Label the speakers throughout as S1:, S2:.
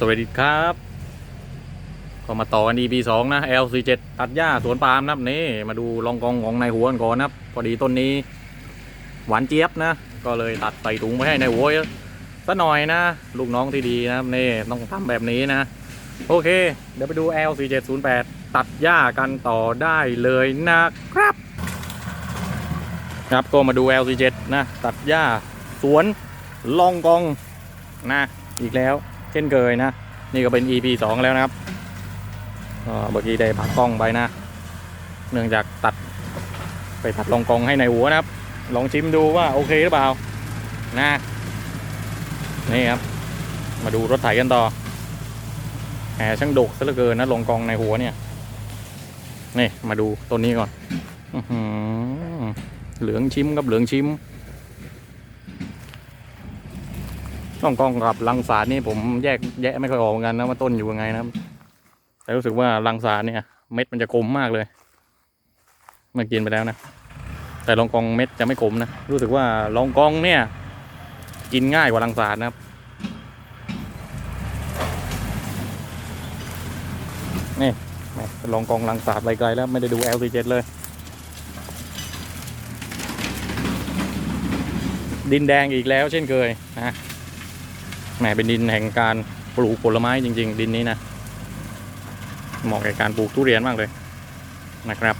S1: สวัสดีครับ ก็มาต่อกัน EP สองนะ L47 ตัดหญ้าสวนปาล์มนะครับนี่มาดูลองกองของนายหัวกันก่อนนะครับ พอดีต้นนี้ หวานเจี๊ยบนะ ก็เลยตัดใส่ถุงไว้ให้นายหัวสัหน่อยนะ ลูกน้องที่ดีนะครับนี่ต้องทำแบบนี้นะ โอเค เดี๋ยวไปดู L4708 ตัดหญ้ากันต่อได้เลยนะครับ ครับก็มาดู L47 นะ ตัดหญ้าสวนลองกองนะ อีกแล้ว ช่นเคยนะ นี่ก็เป็น EP 2 แล้วนะครับเมื่อกี้ได้พักกล้องไปนะ เนื่องจากตัดไปตัดลองกองให้ในหัวนะครับ ลองชิมดูว่าโอเคหรือเปล่านะนี่ครับ มาดูรถไถกันต่อแหมช่างดกซะเหลือเกินนะลงกองในหัวเนี่ยนี่มาดูต้นนี้ก่อนอเหลืองชิมกับเหลืองชิม ต้องกองกับลังสารนี่ผมแยกแยะไม่ค่อยออกเหมือนกันนะว่าต้นอยู่ยังไงนะครับ แต่รู้สึกว่าลังสารเนี่ยเม็ดมันจะคมมากเลยเมื่อกินไปแล้วนะ แต่ลองกองเม็ดจะไม่ขมนะ รู้สึกว่าลองกองเนี่ย กินง่ายกว่าลังสารนะครับ นี่ลองกองลังสารไปไกลแล้วไม่ได้ดู LC7 เลยดินแดงอีกแล้วเช่นเคยนะ แหมเป็นดินแห่งการปลูกผลไม้จริง ๆ ดินนี้นะเหมาะแก่การปลูกทุเรียนมากเลยนะครับ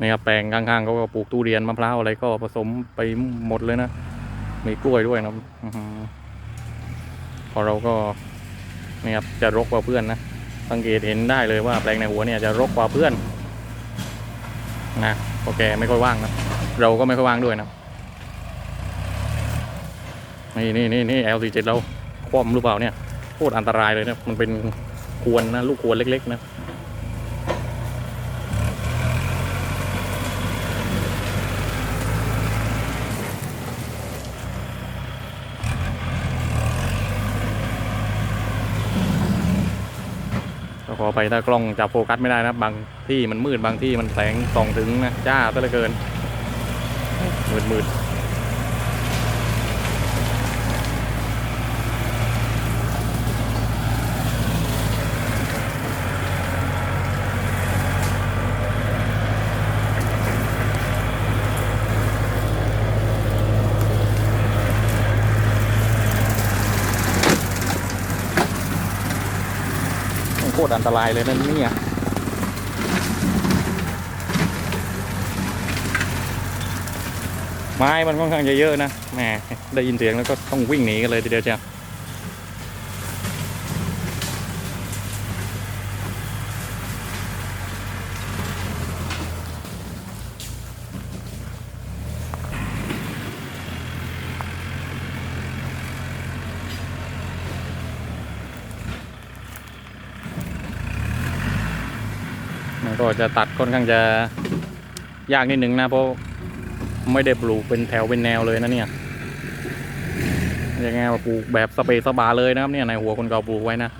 S1: นี่ครับแปลงข้างๆเขาก็ปลูกทุเรียนมะพร้าวอะไรก็ผสมไปหมดเลยนะมีกล้วยด้วยนะพอเราก็นี่ครับจะรกกว่าเพื่อนนะสังเกตเห็นได้เลยว่าแปลงในหัวเนี่ยจะรกกว่าเพื่อนนะเพราะแกไม่ค่อยว่างนะเราก็ไม่ค่อยว่างด้วยนะ นี่นี่นี่นี่ L47 เราคว่ำหรือเปล่าเนี่ยโคตรอันตรายเลยนะมันเป็นควรนะลูกควรเล็กๆนะขอไปถ้ากล้องจับโฟกัสไม่ได้นะบางที่มันมืดบางที่มันแสงส่องถึงนะจ้าซะเหลือเกินมืดมืด ตรอันตรายเลยนั่นเนี่ยไม้มันค่อนข้างจะเยอะนะแหมได้ยินเสียงแล้วก็ต้องวิ่งหนีกันเลยทีเดียวเชียว ก็จะตัดค่อนข้างจะยากนิดหนึ่งนะ เพราะไม่ได้ปลูกเป็นแถวเป็นแนวเลยนะเนี่ยยังไงว่าปลูกแบบสเปซสบาเลยนะครับเนี่ยในหัวคนเก่าปลูกไว้นะ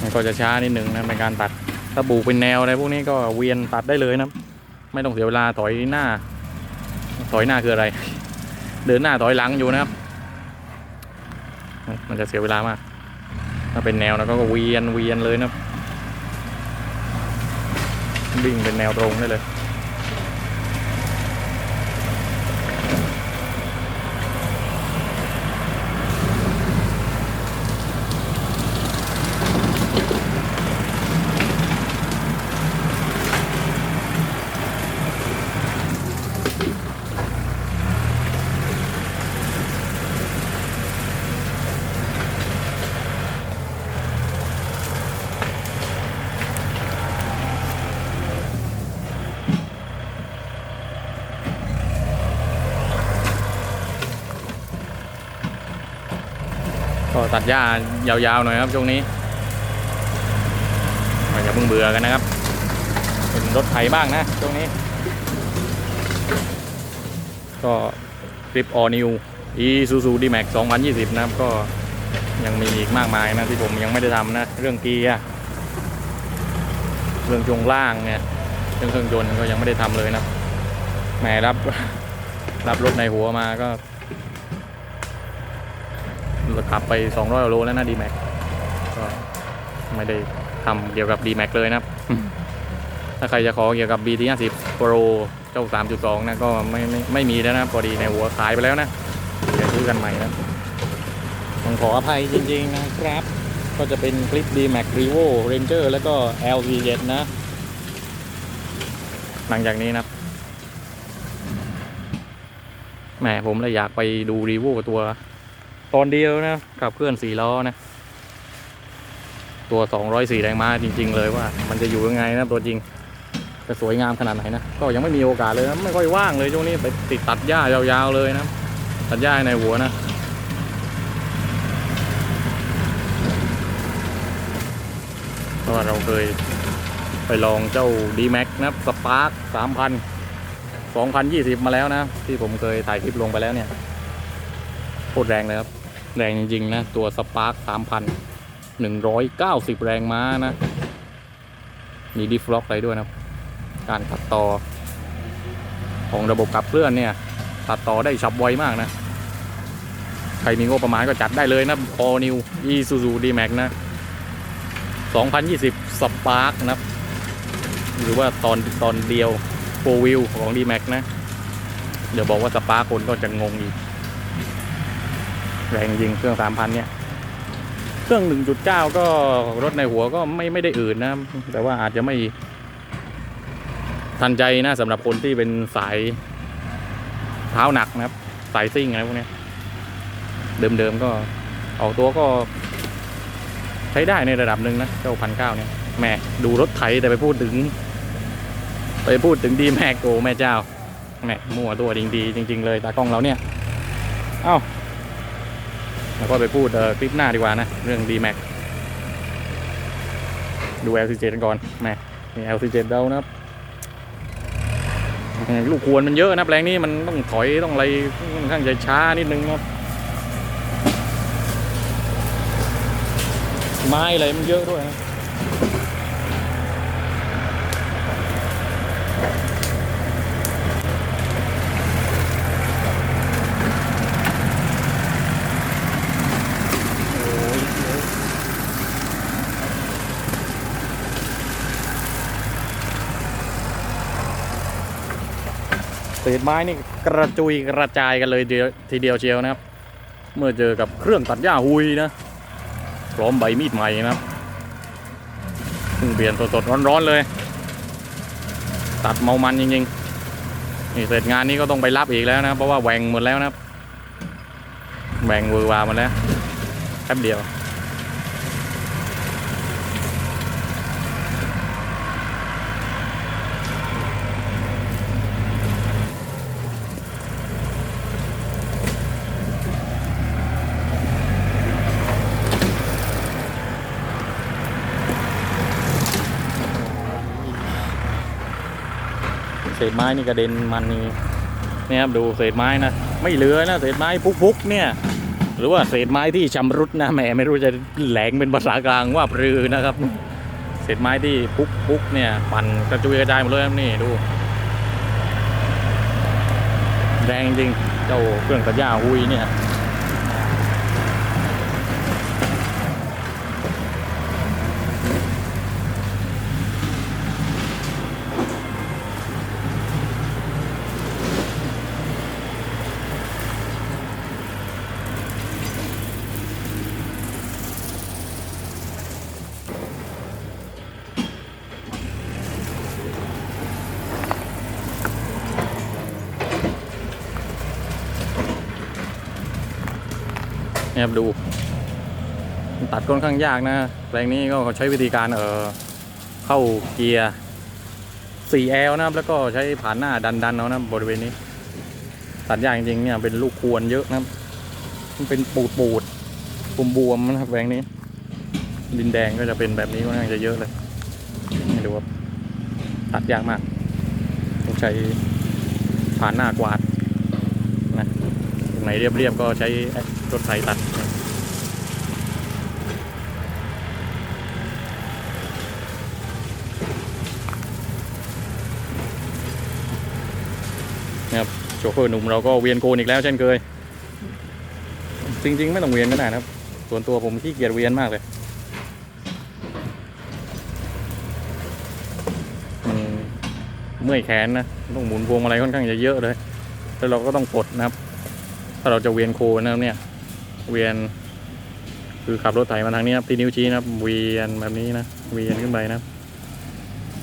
S1: มันก็จะช้านิดหนึ่งนะในการตัดถ้าปลูกเป็นแนวอะไรพวกนี้ก็เวียนตัดได้เลยนะ ไม่ต้องเสียเวลาถอยหน้า ถอยหน้าคืออะไร เดินหน้าถอยหลังอยู่นะครับ มันจะเสียเวลามาก ถ้าเป็นแนวแล้วก็เวียนเวียนเลยนะวิ่งเป็นแนวตรงได้เลย ตัดหญ้ายาวๆหน่อยครับช่วงนี้อย่าเพิ่งเบื่อกันนะครับ เป็นรถไถบ้างนะช่วงนี้ ก็คลิปออนิวอีซูซูดีแม็ก2020นยี่สิบนะครับ ก็ยังมีอีกมากมายนะที่ผมยังไม่ได้ทำนะ เรื่องเกียร์เรื่องช่วงล่างเนี่ยเรื่องเครื่องยนต์ก็ยังไม่ได้ทำเลยนะแหมรับรับรถในหัวมาก็ ขับไป 200โลแล้วนะดีแม็กก็ไม่ได้ทำเกี่ยวกับ d m a x เลยนะครับ ถ้าใครจะขอเกี่ยวกับ BT 50 Pro เจ้า 3.2 นะก็ไม่ไม่ไม่มีแล้วนะพอดีในหัวขายไปแล้วนะเดี๋ยวซื้อกันใหม่นะต้องขออภัยจริง ๆ นะครับ ก็จะเป็นคลิป D Max Revo Ranger แล้วก็ LV7 นะ หลังจากนี้นะแหมผมเลยอยากไปดู Revo ตัว ตอนเดียวนะขับเคลื่อนสี่ล้อนะ ตัว 204 แรงม้าจริง ๆ เลยว่า มันจะอยู่ยังไงนะตัวจริงจะสวยงามขนาดไหนนะ ก็ยังไม่มีโอกาสเลยนะไม่ค่อยว่างเลยช่วงนี้ไปติดตัดหญ้ายาวๆเลยนะ ตัดหญ้าในหัวนะเพราะเราเคยไปลองเจ้า D Max นะสปาร์ค3,000 2020มาแล้วนะ ที่ผมเคยถ่ายคลิปลงไปแล้วเนี่ย คตรแรงเลยครับ แรงจริงๆนะ ตัวสปาร์ค3,000 190แรงม้านะ มีดิฟล็อกอะไรด้วยนะครับ การตัดต่อ ของระบบขับเคลื่อนเนี่ย ตัดต่อได้ฉับไวมากนะ ใครมีงบประมาณก็จัดได้เลยนะ All New Isuzu D-Max นะ 2020 Spark นะครับ หรือว่าตอนตอนเดียว4 Wheel ของ D-Max นะ เดี๋ยวบอกว่า Spark คนก็จะงงอีก แรงจริงเครื่อง3,000เนี่ยเครื่อง 1.9 ก็รถในหัวก็ไม่ไม่ได้อื่นนะ แต่ว่าอาจจะไม่ทันใจนะสำหรับคนที่เป็นสายเท้าหนักนะครับ สายซิ่งอะไรพวกนี้เดิมๆก็ออกตัวก็ใช้ได้ในระดับหนึ่งนะเจ้าพันเก้าเนี่ยแหม่ดูรถไถแต่ไปพูดถึง ไปพูดถึงดีแม็กโอแม่เจ้าแหม่มั่วตัวจริงดีจริง ๆ เลยตากล้องเราเนี่ย เอ้า แล้วก็ไปพูดคลิปหน้าดีกว่านะ เรื่อง d m a x ดู LCJ กันก่อนนะนี่ LCJ เรานะครับลูกควรมันเยอะนะแปลงนี้มันต้องถอยต้องอะไรค่อนข้างจะช้านิดนึงครับไม้อะไรมันเยอะด้วยนะโอ้ยเยอะ เศษไม้นี่กระจุยกระจายกันเลยทีเดียวเชียวนะครับ เมื่อเจอกับเครื่องตัดหญ้าหุยนะพร้อมใบมีดใหม่นะครับเพิ่งเปลี่ยนสดๆร้อนๆเลย ตัดเมามันจริงๆนี่เสร็จงานนี้ก็ต้องไปรับอีกแล้วนะเพราะว่าแหวงหมดแล้วนะครับแหวงเวอร์วาหมดแล้วแป๊บเดียว ษไม้นี่กระเด็นมันนี่นะครับดูเศษไม้นะไม่เหลือนะเศษไม้พุกๆเนี่ย หรือว่าเศษไม้ที่ชำรุดนะแหมไม่รู้จะแหลงเป็นภาษากลางว่าปรือนะครับ เศษไม้ที่พุกๆเนี่ยปั่นกระจุยกระจายหมดเลยครับนี่ดูแรงจริงเจ้าเครื่องตัดหญ้าหุยเนี่ย นี่ยครับดู ตัดค่อนข้างยากนะแปลงนี้ก็ใช้วิธีการเออเข้าเกียร์ 4L นะครับแล้วก็ใช้ผ่านหน้าดันดันๆเอานะบริเวณนี้ ตัดยากจริงๆเนี่ยเป็นลูกควรเยอะนะมันเป็นปูดปูดบวมบวมนะครับแปลงนี้ ดินแดงก็จะเป็นแบบนี้ค่อนข้างจะเยอะเลยไม่รู้ว่าตัดยากมากต้องใช้ผ่านหน้ากวาดนะตรงไหนเรียบๆก็ใช้รถไถตัด น นะครับโชเฟอร์หนุ่มเราก็เวียนโกนอีกแล้วเช่นเคย จริง ๆ ไม่ต้องเวียนก็ได้นะครับ ส่วนตัวผมขี้เกียจเวียนมากเลยมันเมื่อยแขนนะต้องหมุนพวงมาลัยค่อนข้างจะเยอะเลยแล้วเราก็ต้องกดนะครับ ถ้าเราจะเวียนโคนนะครับเนี่ยเวียน คือขับรถไถมาทางนี้ครับที่นิ้วชี้นะครับเวียนแบบนี้นะเวียนขึ้นไปนะ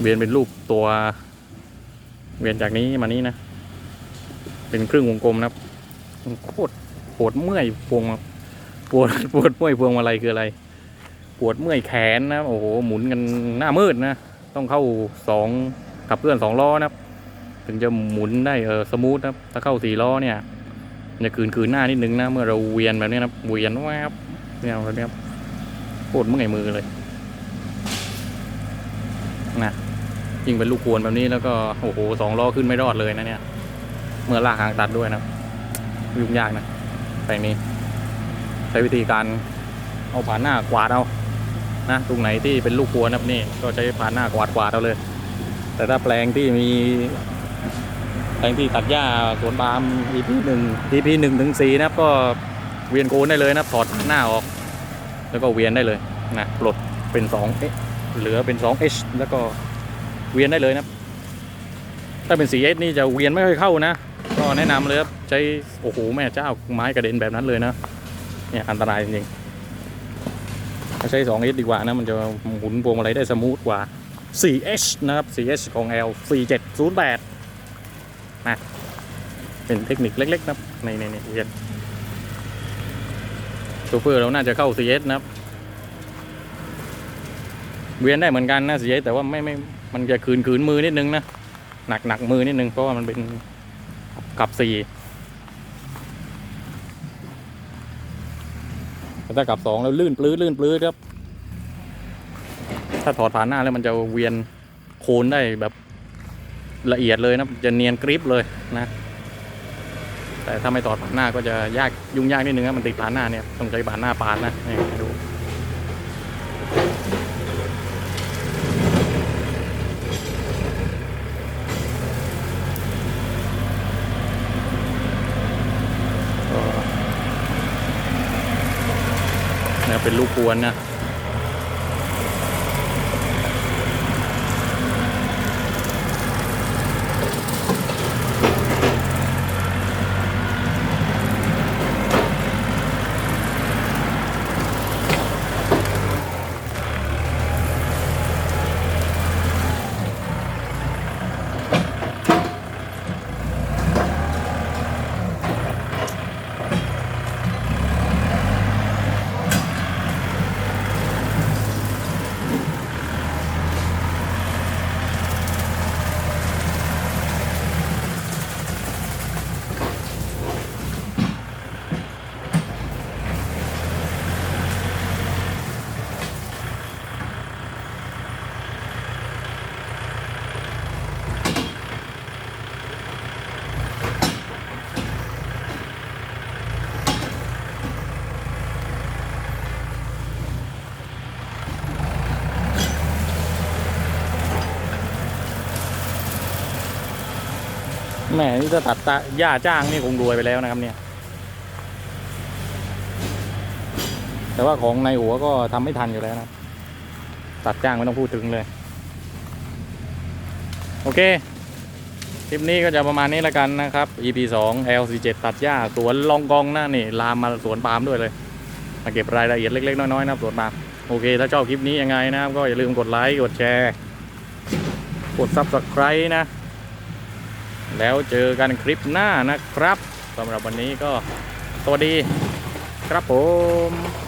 S1: เวียนเป็นรูปตัว เวียนจากนี้มานี้นะ เป็นครึ่งวงกลมนะครับโคตรปวดเมื่อยพวงปวดปวดเมื่อยพวงมาลัยคืออะไร ปวดเมื่อยแขนนะโอ้โหหมุนกันหน้ามืดนะต้องเข้าสองขับเคลื่อนสองล้อนะครับ ถึงจะหมุนได้เออสมูทนะครับถ้าเข้าสี่ล้อเนี่ยจะคืนคืนหน้านิดนึงนะเมื่อเราเวียนแบบนี้นะเวียนแวบเนี่ยแบบนี้ครับโคตรเมื่อยมือเลยนะยิ่งเป็นลูกควนแบบนี้แล้วก็โอ้โหสองล้อขึ้นไม่รอดเลยนะเนี่ย เมื่อลากหางตัดด้วยนะยุ่งยากนะแปลงนี้ใช้วิธีการเอาผ่านหน้ากวาดเอานะตรงไหนที่เป็นลูกควนะครับนี่ก็ใช้ผ่านหน้ากวาดกวาดเอาเลย แต่ถ้าแปลงที่มีแปลงที่ตัดหญ้าสวนปาล์ม EP หนึ่ง EP หนึ่งถึงสี่นะครับก็เวียนโกนได้เลยนะถอดหน้าออก แล้วก็เวียนได้เลยนะปลดเป็นสองเอะเหลือเป็นสอง H แล้วก็เวียนได้เลยนะถ้าเป็น 4S นี่จะเวียนไม่ค่อยเข้านะ ก็แนะนำเลยครับใช้โอ้โหแม่เจ้าไม้กระเด็นแบบนั้นเลยนะเนี่ยอันตรายจริงๆถ้าใช้ 2S ดีกว่านะมันจะหมุนพวงมาลัยได้สมูทกว่า 4H นะครับ 4H ของ L 4708นะเป็นเทคนิคเล็กๆนะในในในเวียนโชเฟอร์เราน่าจะเข้า 4S นะครับ เวียนได้เหมือนกันนะ 4S แต่ว่าไม่ไม่มันจะคืนคืนมือนิดนึงนะ หนักหนักมือนิดนึงเพราะว่ามันเป็น กับสี่ถ้ากับสองแล้วลื่นปลื้ดลื่นปลื้ดครับ ถ้าถอดผ่านหน้าแล้วมันจะเวียนโคนได้แบบละเอียดเลยนะจะเนียนกริปเลยนะ แต่ถ้าไม่ถอดผ่านหน้าก็จะยากยุ่งยากนิดนึงนะมันติดผ่านหน้าเนี่ยต้องใช้ผ่านหน้าปาดนะนี่ดู นะเป็นลูกกวนนะ แหมนี่ถ้าตัดตาหญ้าจ้างนี่คงรวยไปแล้วนะครับเนี่ย แต่ว่าของในหัวก็ทำไม่ทันอยู่แล้วนะ ตัดจ้างไม่ต้องพูดถึงเลย โอเค คลิปนี้ก็จะประมาณนี้แล้วกันนะครับ EP 2 L47 ตัดหญ้าสวนลองกองหนะนี่ ลามมาสวนปาล์มด้วยเลย มาเก็บรายละเอียดเล็ก ๆ น้อยๆนะครับสวนปาล์มโอเค ถ้าชอบคลิปนี้ยังไงนะครับ ก็อย่าลืมกดไลค์ กดแชร์ กด Subscribe นะ แล้วเจอกันคลิปหน้านะครับสำหรับวันนี้ก็สวัสดีครับผม